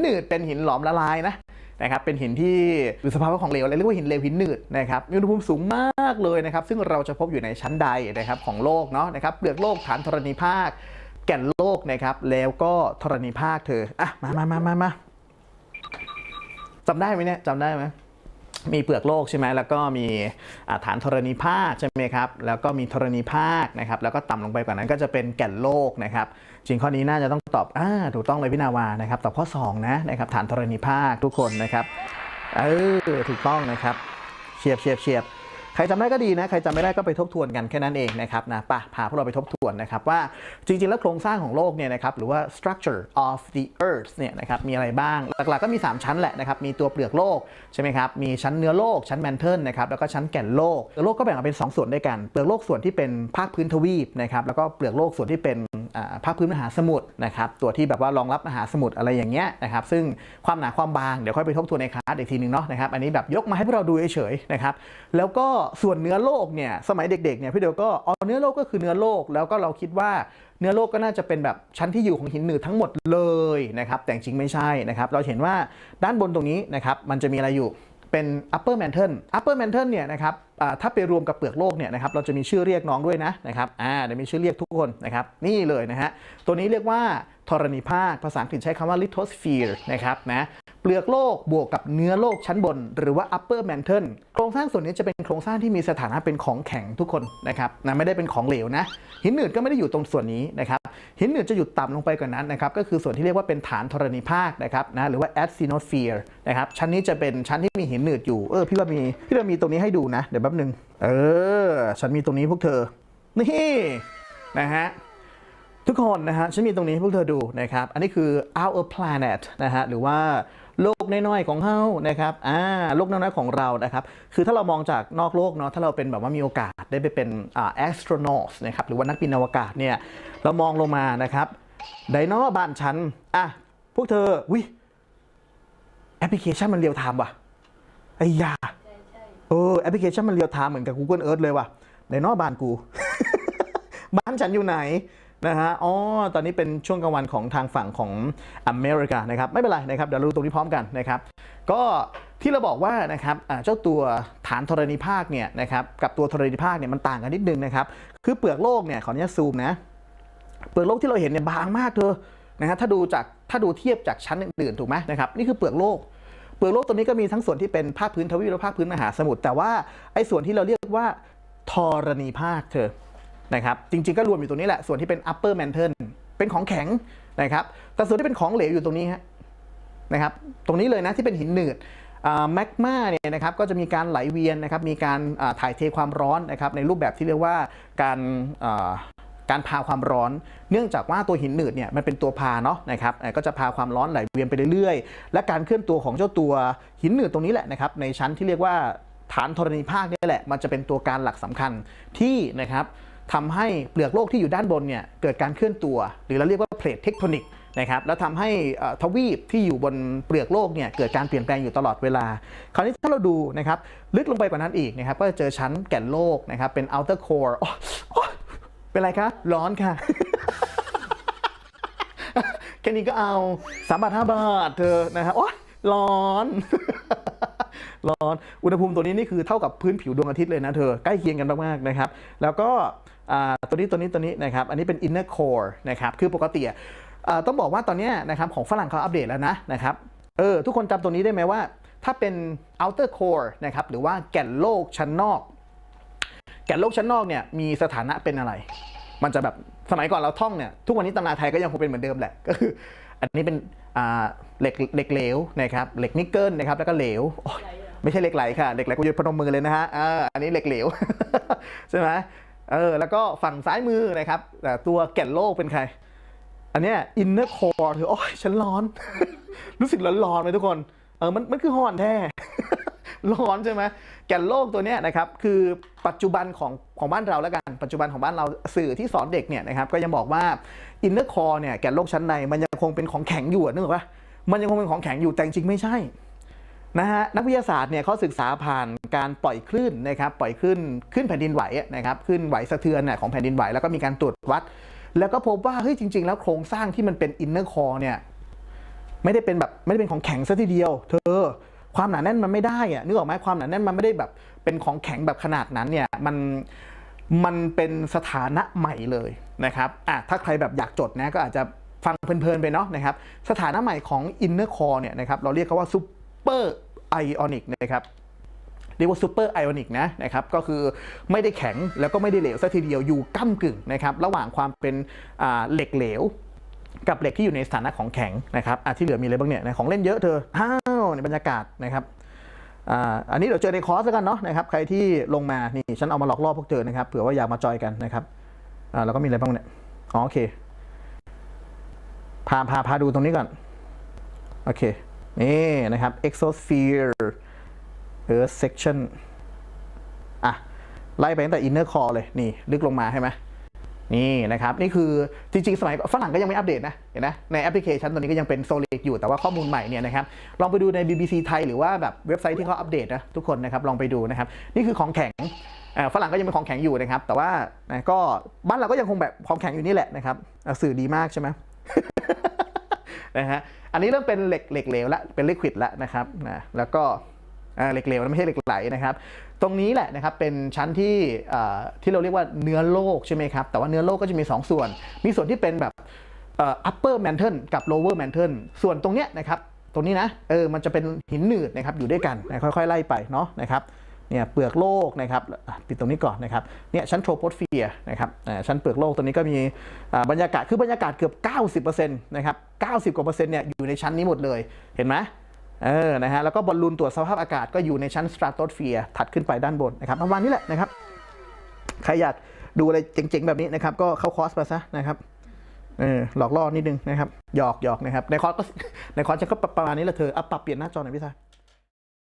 หนืดเป็นหินหลอมละลายนะนะครับเป็นหินที่อยู่สภาวะของเหลวอะไรเรียกว่าหินเหลวหินหนืดนะครับมีอุณหภูมิสูงมากเลยนะครับซึ่งเราจะพบอยู่ในชั้นใดนะครับของโลกเนาะนะครับเปลือกโลกฐานธรณีภาค แก่นโลกนะครับแล้วก็ธรณีภาคเธออะมามามามามาจำได้ไหมเนี่ยจำได้ไหม มีเปลือกโลกใช่ไหมแล้วก็มีฐานธรณีภาคใช่ไหมครับ แล้วก็มีธรณีภาคนะครับ แล้วก็ต่ำลงไปกว่านั้นก็จะเป็นแก่นโลกนะครับ จริงข้อนี้น่าจะต้องตอบอ่าถูกต้องเลยพี่นาวานะครับ ตอบข้อ 2 นะนะครับ ฐานธรณีภาคทุกคนนะครับ เออ ถูกต้องนะครับ เฉียบเฉียบเฉียบ ใครจำได้ก็ดีนะ ใครจำไม่ได้ก็ไปทบทวนกันแค่นั้นเองนะครับนะปะพาพวกเราไปทบทวนนะครับว่าจริงๆ แล้วโครงสร้างของโลกเนี่ยนะครับหรือว่า structure of the earth เนี่ยนะครับมีอะไรบ้าง หลักๆก็มี 3 ชั้นแหละนะครับมีตัวเปลือกโลกใช่ไหมครับมีชั้นเนื้อโลกชั้นแมนเทิลนะครับแล้วก็ชั้นแก่นโลกเปลือกโลกก็แบ่งออกเป็น 2 ส่วนด้วยกันเปลือกโลกส่วนที่เป็นภาคพื้นทวีปนะครับแล้วก็เปลือกโลกส่วนที่เป็น ภาคพื้นมหาสมุทรนะครับตัวที่แบบว่ารองรับมหาสมุทรอะไรอย่างเงี้ยนะครับซึ่งความหนาความบางเดี๋ยวค่อยไปทบทวนในคลาสอีกทีหนึงเนาะนะครับอันนี้แบบยกมาให้พวกเราดูเฉยๆนะครับแล้วก็ส่วนเนื้อโลกเนี่ยสมัยเด็กๆเนี่ยพี่เดียวก็เอ๋อเนื้อโลกก็คือเนื้อโลกแล้วก็เราคิดว่าเนื้อโลกก็น่าจะเป็นแบบชั้นที่อยู่ของหินหนืดทั้งหมดเลยนะครับแต่จริงไม่ใช่นะครับเราเห็นว่าด้านบนตรงนี้นะครับมันจะมีอะไรอยู่ เป็น upper mantle upper mantle เนี่ยนะครับถ้าไปรวมกับเปลือกโลกเนี่ยนะครับเราจะมีชื่อเรียกน้องด้วยนะนะครับอ่าเดี๋ยวมีชื่อเรียกทุกคนนะครับนี่เลยนะฮะตัวนี้เรียกว่าธรณีภาค ภาษาอังกฤษใช้คำว่า lithosphere นะครับนะเปลือกโลกบวกกับเนื้อโลกชั้นบน หรือว่า upper mantle โครงสร้างส่วนนี้จะเป็นโครงสร้างที่มีสถานะเป็นของแข็งทุกคนนะครับนะไม่ได้เป็นของเหลวนะ หินหนืดก็ไม่ได้อยู่ตรงส่วนนี้นะครับ หินหนือจะหยุดต่ำลงไปกว่านั้นนะครับก็คือส่วนที่เรียกว่าเป็นฐานธรณีภาคนะครับนะหรือว่า asthenosphere นะครับชั้นนี้จะเป็นชั้นที่มีหินหนืออยู่เออพี่ว่ามีพี่เรามีตรงนี้ให้ดูนะเดี๋ยวแป๊บนึงเออฉันมีตรงนี้พวกเธอนี่นะฮะทุกคนนะฮะฉันมีตรงนี้ให้พวกเธอดูนะครับอันนี้คือ our planet นะฮะหรือว่า กน้อยๆของเฮานะครับอ่าโลกน้อยๆของเรานะครับคือถ้าเรามองจากนอกโลกเนาะถ้าเราเป็นแบบว่ามีโอกาสได้ไปเป็นอ่า astronaut นะครับหรือว่านักบินอวกาศเนี่ยเรามองลงมานะครับไดโนบ้านฉันอะพวกเธอวิแอปพลิเคชันมันเรียวไทม์ว่ะไอ้ยาเออแอปพลิเคชันมันเรียวไทม์เหมือนกับ Google Earth เลยว่ะไดโนบ้านกู บ้านฉันอยู่ไหน นะฮะ อ๋อ ตอนนี้เป็นช่วงกลางวันของทางฝั่งของอเมริกานะครับ ไม่เป็นไรนะครับ เดี๋ยวราดูตรงนี้พร้อมกันนะครับ ก็ที่เราบอกว่านะครับเจ้าตัวฐานธรณีภาคเนี่ยนะครับกับตัวธรณีภาคเนี่ยมันต่างกันนิดนึงนะครับ คือเปลือกโลกเนี่ยขออนุญาตซูมนะ เปลือกโลกที่เราเห็นเนี่ยบางมากเธอนะฮะถ้าดูจากถ้าดูเทียบจากชั้นอื่นๆถูกไหมนะครับนี่คือเปลือกโลกเปลือกโลกตัวนี้ก็มีทั้งส่วนที่เป็นภาคพื้นทวีปและภาคพื้นมหาสมุทรแต่ว่าไอ้ส่วนที่เราเรียกว่าธรณีภาคเธอ นะครับจริงๆก็รวมอยู่ตรงนี้แหละ ส่วนที่เป็น upper mantle เป็นของแข็งนะครับแต่ส่วนที่เป็นของเหลวอยู่ตรงนี้ฮะนะครับตรงนี้เลยนะที่เป็นหินหนืดแมกมาเนี่ยนะครับก็จะมีการไหลเวียนนะครับมีการถ่ายเทความร้อนนะครับในรูปแบบที่เรียกว่าการการพาความร้อน เนื่องจากว่าตัวหินหนืดเนี่ยมันเป็นตัวพาเนาะนะครับก็จะพาความร้อนไหลเวียนไปเรื่อยๆ และการเคลื่อนตัวของเจ้าตัวหินหนืดตรงนี้แหละนะครับในชั้นที่เรียกว่าฐานธรณีภาคนี่แหละมันจะเป็นตัวการหลักสำคัญที่นะครับ ทำให้เปลือกโลกที่อยู่ด้านบนเนี่ยเกิดการเคลื่อนตัว หรือเราเรียกว่าเพลทเทคโทนิกนะครับแล้วทำให้ทวีปที่อยู่บนเปลือกโลกเนี่ยเกิดการเปลี่ยนแปลงอยู่ตลอดเวลา คราวนี้ถ้าเราดูนะครับลึกลงไปกว่านั้นอีกนะครับก็จะเจอชั้นแก่นโลกนะครับเป็น outer core อ๊ยโอ๊ยเป็นไรคะร้อนค่ะแค่นี้ก็เอาสามบาทห้าบาทเธอนะฮะโอ๊ยร้อน ร้อน อุณหภูมิตัวนี้นี่คือเท่ากับพื้นผิวดวงอาทิตย์เลยนะเธอ ใกล้เคียงกันมากๆนะครับ แล้วก็ตัวนี้ตัวนี้ตัวนี้นะครับ อันนี้เป็น inner core นะครับ คือปกติต้องบอกว่าตอนนี้นะครับของฝรั่งเขาอัปเดตแล้วนะนะครับ เออทุกคนจำตัวนี้ได้ไหมว่า ถ้าเป็น outer core นะครับ หรือว่าแก่นโลกชั้นนอก แก่นโลกชั้นนอกเนี่ยมีสถานะเป็นอะไร มันจะแบบสมัยก่อนเราท่องเนี่ยทุกวันนี้ตำราไทยก็ยังคงเป็นเหมือนเดิมแหละก็คืออันนี้เป็นเหล็กเหล็กเหลวนะครับเหล็กนิกเกิลนะครับแล้วก็เหลวไม่ใช่เหล็กไหลค่ะเหล็กไหลกูจะพนมมือเลยนะฮะอันนี้เหล็กเหลวใช่ไหมเออแล้วก็ฝั่งซ้ายมือนะครับตัวแก่นโลกเป็นใคร อันเนี้ยอินเนอร์คอร์ถือโอ้ยฉันร้อน รู้สึกร้อนๆไหมทุกคนเออมันมันคือห่อนแท้ ร้อนใช่ไหมแก่นโลกตัวเนี้ยนะครับคือปัจจุบันของของบ้านเราแล้วกัน ปัจจุบันของบ้านเราสื่อที่สอนเด็กเนี่ยนะครับก็ยังบอกว่าอินเนอร์คอร์เนี่ยแก่นโลกชั้นในมันยังคงเป็นของแข็งอยู่อะนึกออกปะมันยังคงเป็นของแข็งอยู่แต่จริงไม่ใช่นะฮะนักวิทยาศาสตร์เนี่ยเขาศึกษาผ่านการปล่อยคลื่นนะครับปล่อยคลื่นขึ้นแผ่นดินไหวนะครับขึ้นไหวสะเทือนน่ะของแผ่นดินไหวแล้วก็มีการตรวจวัด แล้วก็พบว่าเฮ้ยจริง ๆ แล้วโครงสร้างที่มันเป็นอินเนอร์คอร์เนี่ยไม่ได้เป็นแบบไม่ได้เป็นของแข็งซะทีเดียว เธอ ความหนาแน่นมันไม่ได้อะนึกออกไหมความหนาแน่นมันไม่ได้แบบเป็นของแข็งแบบขนาดนั้นเนี่ยมันมันเป็นสถานะใหม่เลยนะครับอะถ้าใครแบบอยากจดนะก็อาจจะฟังเพลินๆไปเนาะนะครับสถานะใหม่ของ inner core เนี่ยนะครับเราเรียกเขาว่า super ionic นะครับเรียกว่าซูเปอร์ไอออนิกนะนะครับก็คือไม่ได้แข็งแล้วก็ไม่ได้เหลวซะทีเดียวอยู่ก้ากึ่งนะครับระหว่างความเป็นเหล็กเหลว กับเหล็กที่อยู่ในสถานะของแข็งนะครับอะที่เหลือมีอะไรบ้างเนี่ยของเล่นเยอะเธออ้าวในบรรยากาศนะครับอ่าอันนี้เดี๋ยวเจอในคอร์สกันเนาะนะครับใครที่ลงมานี่ฉันเอามาหลอกล่อพวกเธอนะครับเผื่อว่าอยากมาจอยกันนะครับอ่าแล้วก็มีอะไรบ้างเนี่ยอ๋อโอเคพาพาพาดูตรงนี้ก่อนโอเคนี่นะครับ exosphere Earth section อะไล่ไปตั้งแต่ inner core เลยนี่ลึกลงมาใช่ไหม นี่นะครับนี่คือจริงๆ สมัยฝรั่งก็ยังไม่อัปเดตนะเห็นไหมในแอปพลิเคชันตัวนี้ก็ยังเป็น solid อยู่แต่ว่าข้อมูลใหม่เนี่ยนะครับลองไปดูใน BBC ไทยหรือว่าแบบเว็บไซต์ที่เขาอัปเดตนะทุกคนนะครับลองไปดูนะครับนี่คือของแข็งฝรั่งก็ยังเป็นของแข็งอยู่นะครับ แต่ว่านะก็บ้านเราก็ยังคงแบบของแข็งอยู่นี่แหละนะครับสื่อดีมากใช่ไหมนะฮะอันนี้เริ่มเป็นเหล็กเหล็กเหลวละเป็นลิควิดละนะครับนะแล้วก็ เหล็กเหลวนะไม่ใช่เหล็กไหลนะครับตรงนี้แหละนะครับเป็นชั้นที่ที่เราเรียกว่าเนื้อโลกใช่ไหมครับแต่ว่าเนื้อโลกก็จะมี 2 ส่วน มีส่วนที่เป็นแบบ upper mantle กับ lower mantle ส่วนตรงเนี้ยนะครับตรงนี้นะเออมันจะเป็นหินหนืดนะครับอยู่ด้วยกันนะค่อยๆ ไล่ไปเนาะนะครับเนี่ยเปลือกโลกนะครับปิดตรงนี้ก่อนนะครับเนี่ยชั้นโทรโพสเฟียร์นะครับชั้นเปลือกโลกตัวนี้ก็มีบรรยากาศคือบรรยากาศเกือบ 90%นะครับ90กว่าเปอร์เซ็นต์เนี่ยอยู่ในชั้นนี้หมดเลยเห็นไหม เออนะฮะแล้วก็บอลลูนตรวจสภาพอากาศก็อยู่ในชั้นสตราโตสเฟียร์ถัดขึ้นไปด้านบนนะครับประมาณนี้แหละนะครับใครอยากดูอะไรเจ๋งๆแบบนี้นะครับก็เข้าคอร์สไปซะนะครับเออหลอกล่อนิดนึงนะครับหยอกหยอกนะครับในคอร์สก็ในคอร์สฉันก็ประมาณนี้แหละเธออะปรับเปลี่ยนหน้าจอหน่อยพี่ชาย